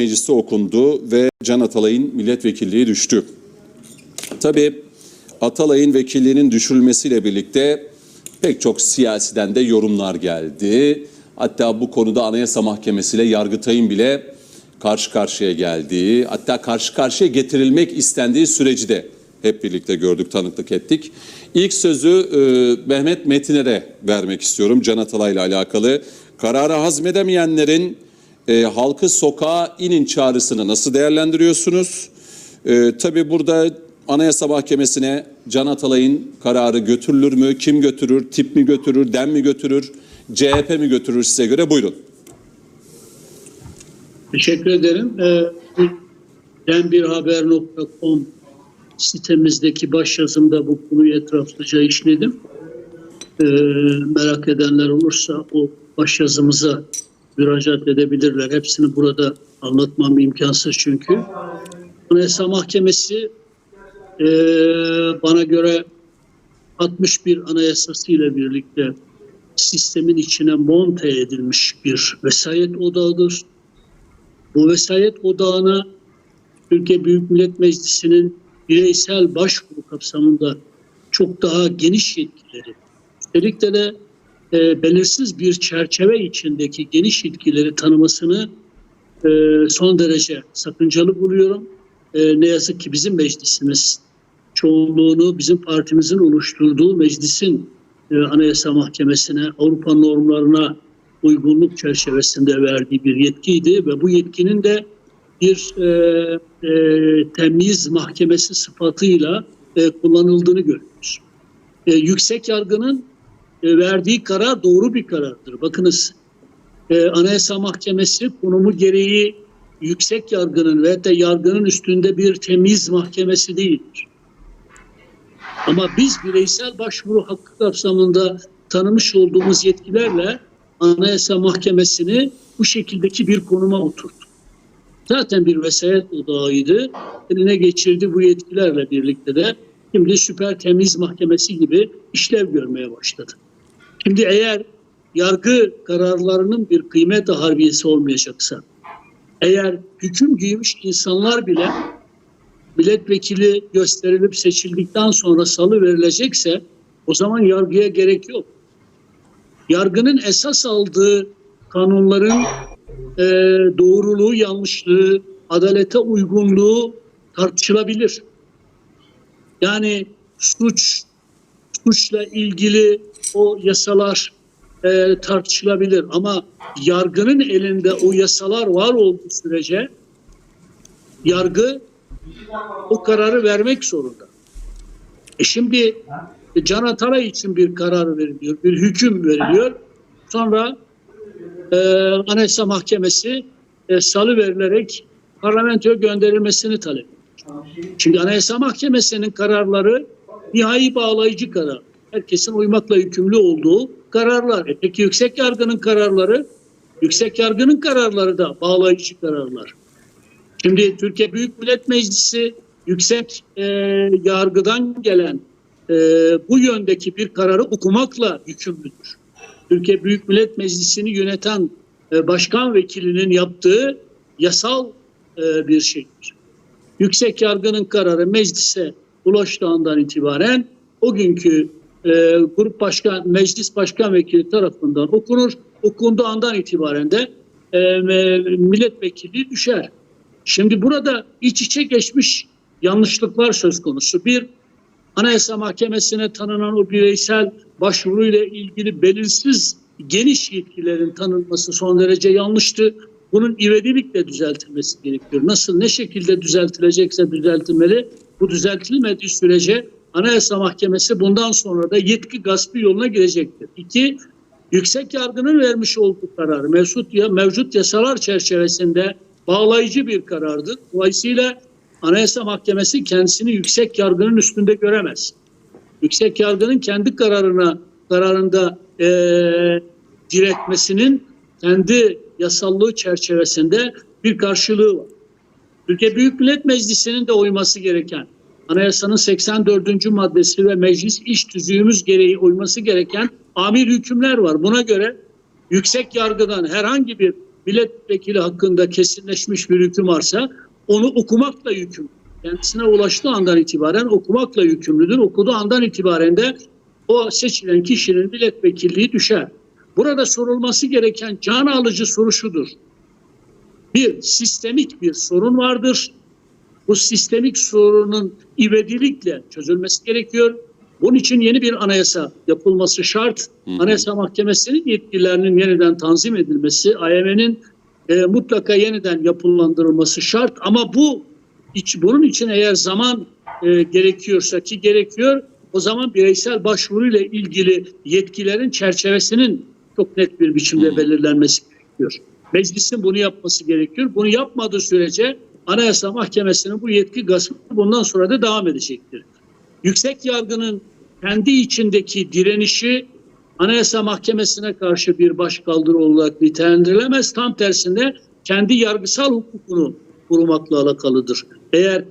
Mecliste okundu ve Can Atalay'ın milletvekilliği düştü. Tabii Atalay'ın vekilliğinin düşürülmesiyle birlikte pek çok siyasiden de yorumlar geldi. Hatta bu konuda Anayasa Mahkemesi ile Yargıtay'ın bile karşı karşıya geldiği, hatta karşı karşıya getirilmek istendiği süreci de hep birlikte gördük, tanıklık ettik. İlk sözü e, Mehmet Metiner'e vermek istiyorum Can Atalay'la alakalı. Kararı hazmedemeyenlerin e, halkı sokağa inin çağrısını nasıl değerlendiriyorsunuz? E, tabii burada Anayasa Mahkemesi'ne Can Atalay'ın kararı götürülür mü? Kim götürür? Tip mi götürür? Dem mi götürür? CHP mi götürür size göre? Buyurun. Teşekkür ederim. Ee, denbirhaber.com sitemizdeki başyazımda bu konuyu etraflıca işledim. Ee, merak edenler olursa o başyazımıza müracaat edebilirler. Hepsini burada anlatmam imkansız çünkü. Anayasa Mahkemesi e, bana göre 61 anayasası ile birlikte sistemin içine monte edilmiş bir vesayet odağıdır. Bu vesayet odağına Türkiye Büyük Millet Meclisi'nin bireysel başvuru kapsamında çok daha geniş yetkileri, de, de e, belirsiz bir çerçeve içindeki geniş yetkileri tanımasını e, son derece sakıncalı buluyorum. E, ne yazık ki bizim meclisimiz çoğunluğunu bizim partimizin oluşturduğu meclisin e, Anayasa Mahkemesi'ne, Avrupa normlarına uygunluk çerçevesinde verdiği bir yetkiydi ve bu yetkinin de bir e, e, temyiz mahkemesi sıfatıyla e, kullanıldığını görüyoruz. E, yüksek yargının e, verdiği karar doğru bir karardır. Bakınız e, Anayasa Mahkemesi konumu gereği yüksek yargının ve de yargının üstünde bir temiz mahkemesi değildir. Ama biz bireysel başvuru hakkı kapsamında tanımış olduğumuz yetkilerle Anayasa Mahkemesi'ni bu şekildeki bir konuma oturttu. Zaten bir vesayet odağıydı. Eline geçirdi bu yetkilerle birlikte de şimdi süper temiz mahkemesi gibi işlev görmeye başladı. Şimdi eğer yargı kararlarının bir kıymet harbiyesi olmayacaksa, eğer hüküm giymiş insanlar bile milletvekili gösterilip seçildikten sonra salı verilecekse o zaman yargıya gerek yok. Yargının esas aldığı kanunların e, doğruluğu, yanlışlığı, adalete uygunluğu tartışılabilir. Yani suç, suçla ilgili o yasalar e, tartışılabilir ama yargının elinde o yasalar var olduğu sürece yargı o kararı vermek zorunda. E şimdi Can Atalay için bir karar veriliyor, bir hüküm veriliyor. Sonra e, Anayasa Mahkemesi e, salı verilerek parlamentoya gönderilmesini talep ediyor. Şimdi Anayasa Mahkemesi'nin kararları nihai bağlayıcı karar. Herkesin uymakla yükümlü olduğu kararlar. E peki yüksek yargının kararları? Yüksek yargının kararları da bağlayıcı kararlar. Şimdi Türkiye Büyük Millet Meclisi yüksek e, yargıdan gelen e, bu yöndeki bir kararı okumakla yükümlüdür. Türkiye Büyük Millet Meclisi'ni yöneten e, başkan vekilinin yaptığı yasal e, bir şeydir. Yüksek yargının kararı meclise ulaştığından itibaren o günkü e, grup başkan, meclis başkan vekili tarafından okunur. Okunduğu andan itibaren de e, milletvekili düşer. Şimdi burada iç içe geçmiş yanlışlıklar söz konusu. Bir, Anayasa Mahkemesi'ne tanınan o bireysel başvuruyla ilgili belirsiz geniş yetkilerin tanınması son derece yanlıştı. Bunun ivedilikle düzeltilmesi gerekiyor. Nasıl, ne şekilde düzeltilecekse düzeltilmeli. Bu düzeltilmediği sürece Anayasa Mahkemesi bundan sonra da yetki gaspı yoluna girecektir. İki, yüksek yargının vermiş olduğu karar mevcut, ya, mevcut yasalar çerçevesinde bağlayıcı bir karardır. Dolayısıyla Anayasa Mahkemesi kendisini yüksek yargının üstünde göremez. Yüksek yargının kendi kararına kararında e, diretmesinin kendi yasallığı çerçevesinde bir karşılığı var. Türkiye Büyük Millet Meclisi'nin de uyması gereken Anayasanın 84. maddesi ve meclis iş tüzüğümüz gereği uyması gereken amir hükümler var. Buna göre yüksek yargıdan herhangi bir milletvekili hakkında kesinleşmiş bir hüküm varsa onu okumakla yükümlü. Kendisine ulaştığı andan itibaren okumakla yükümlüdür. Okuduğu andan itibaren de o seçilen kişinin milletvekilliği düşer. Burada sorulması gereken can alıcı soru şudur. Bir, sistemik bir sorun vardır. Bu sistemik sorunun ivedilikle çözülmesi gerekiyor. Bunun için yeni bir anayasa yapılması şart. Anayasa Mahkemesi'nin yetkilerinin yeniden tanzim edilmesi, AYM'nin e, mutlaka yeniden yapılandırılması şart. Ama bu iç, bunun için eğer zaman e, gerekiyorsa ki gerekiyor, o zaman bireysel başvuruyla ilgili yetkilerin çerçevesinin çok net bir biçimde belirlenmesi gerekiyor. Meclisin bunu yapması gerekiyor. Bunu yapmadığı sürece Anayasa Mahkemesi'nin bu yetki gaspı bundan sonra da devam edecektir. Yüksek yargının kendi içindeki direnişi Anayasa Mahkemesi'ne karşı bir başkaldırı olarak nitelendirilemez. Tam tersine kendi yargısal hukukunu korumakla alakalıdır. Eğer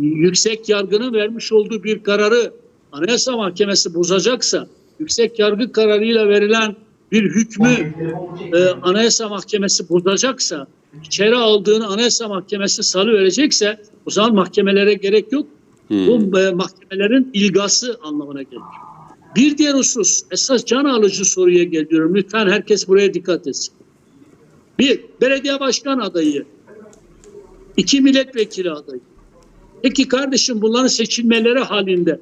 yüksek yargının vermiş olduğu bir kararı Anayasa Mahkemesi bozacaksa, yüksek yargı kararıyla verilen bir hükmü e, Anayasa Mahkemesi bozacaksa, içeri aldığını Anayasa Mahkemesi salı verecekse o zaman mahkemelere gerek yok. Bu e, mahkemelerin ilgası anlamına gelir. Bir diğer husus, esas can alıcı soruya geliyorum. Lütfen herkes buraya dikkat etsin. Bir, belediye başkan adayı. iki milletvekili adayı. Peki kardeşim bunların seçilmeleri halinde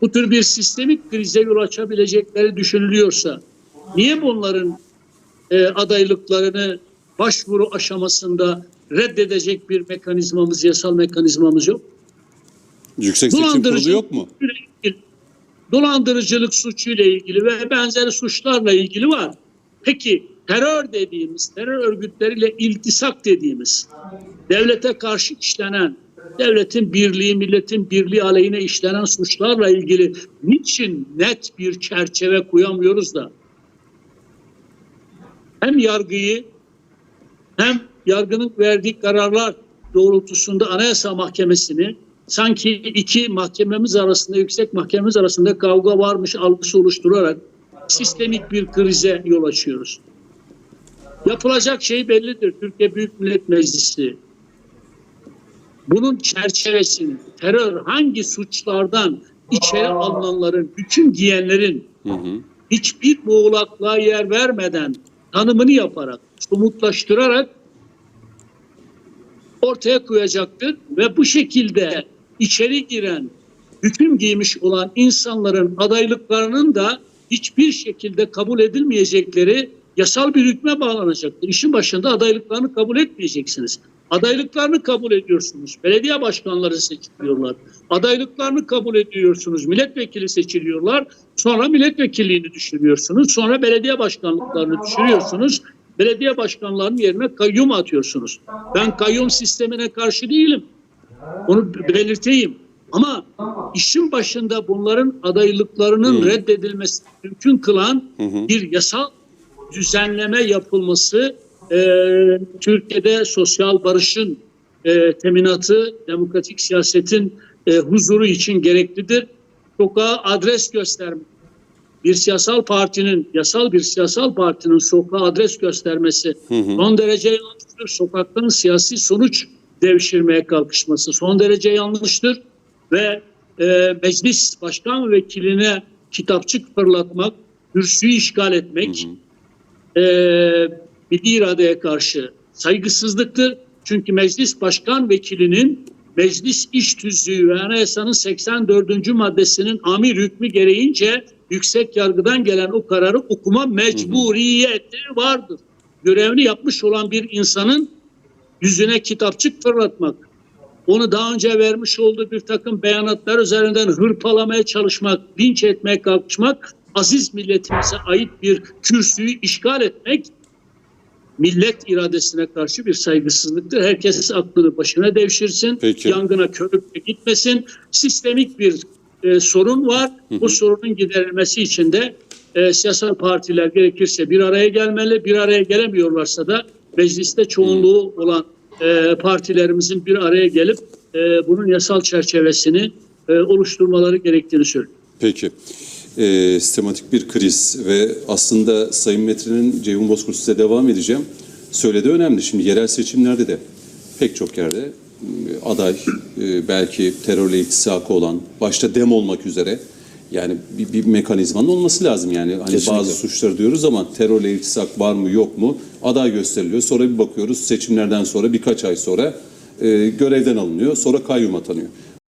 bu tür bir sistemik krize yol açabilecekleri düşünülüyorsa niye bunların e, adaylıklarını başvuru aşamasında reddedecek bir mekanizmamız, yasal mekanizmamız yok? Yüksek Seçim Kurulu yok mu? ilgili- dolandırıcılık suçuyla ilgili ve benzeri suçlarla ilgili var. Peki terör dediğimiz, terör örgütleriyle iltisak dediğimiz, devlete karşı işlenen, devletin birliği, milletin birliği aleyhine işlenen suçlarla ilgili niçin net bir çerçeve koyamıyoruz da hem yargıyı hem yargının verdiği kararlar doğrultusunda Anayasa Mahkemesi'ni sanki iki mahkememiz arasında, yüksek mahkememiz arasında kavga varmış algısı oluşturarak sistemik bir krize yol açıyoruz. Yapılacak şey bellidir. Türkiye Büyük Millet Meclisi bunun çerçevesini, terör hangi suçlardan içeri alınanların, hüküm giyenlerin Hı hı. hiçbir muğlaklığa yer vermeden tanımını yaparak, somutlaştırarak ortaya koyacaktır ve bu şekilde içeri giren, hüküm giymiş olan insanların adaylıklarının da hiçbir şekilde kabul edilmeyecekleri yasal bir hükme bağlanacaktır. İşin başında adaylıklarını kabul etmeyeceksiniz. Adaylıklarını kabul ediyorsunuz. Belediye başkanları seçiliyorlar. Adaylıklarını kabul ediyorsunuz. Milletvekili seçiliyorlar. Sonra milletvekilliğini düşürüyorsunuz. Sonra belediye başkanlıklarını düşürüyorsunuz. Belediye başkanlarının yerine kayyum atıyorsunuz. Ben kayyum sistemine karşı değilim. Onu belirteyim. Ama işin başında bunların adaylıklarının reddedilmesi mümkün kılan bir yasal düzenleme yapılması e, Türkiye'de sosyal barışın e, teminatı, demokratik siyasetin e, huzuru için gereklidir. Sokağa adres gösterme. Bir siyasal partinin, yasal bir siyasal partinin sokağa adres göstermesi son derece yanlıştır. Sokaktan siyasi sonuç devşirmeye kalkışması son derece yanlıştır. Ve e, meclis başkan vekiline kitapçık fırlatmak, kürsüyü işgal etmek, e, milli iradeye karşı saygısızlıktır. Çünkü meclis başkan vekilinin meclis iş tüzüğü ve anayasanın 84. maddesinin amir hükmü gereğince yüksek yargıdan gelen o kararı okuma mecburiyeti vardır. Görevini yapmış olan bir insanın yüzüne kitapçık fırlatmak, onu daha önce vermiş olduğu bir takım beyanatlar üzerinden hırpalamaya çalışmak, linç etmeye kalkışmak, aziz milletimize ait bir kürsüyü işgal etmek millet iradesine karşı bir saygısızlıktır. Herkes aklını başına devşirsin, Peki. yangına körükle gitmesin. Sistemik bir e, sorun var. Bu sorunun giderilmesi için de e, siyasal partiler gerekirse bir araya gelmeli. Bir araya gelemiyorlarsa da mecliste çoğunluğu olan e, partilerimizin bir araya gelip e, bunun yasal çerçevesini e, oluşturmaları gerektiğini söylüyor. Peki. E, sistematik bir kriz ve aslında Sayın Metrin'in Ceyhun Bozkurt size devam edeceğim. Söylediği önemli. Şimdi yerel seçimlerde de pek çok yerde e, aday e, belki terörle iltisakı olan başta dem olmak üzere yani bir, bir mekanizmanın olması lazım yani hani Kesinlikle. bazı suçları diyoruz ama terörle iltisak var mı yok mu aday gösteriliyor sonra bir bakıyoruz seçimlerden sonra birkaç ay sonra e, görevden alınıyor sonra kayyum atanıyor.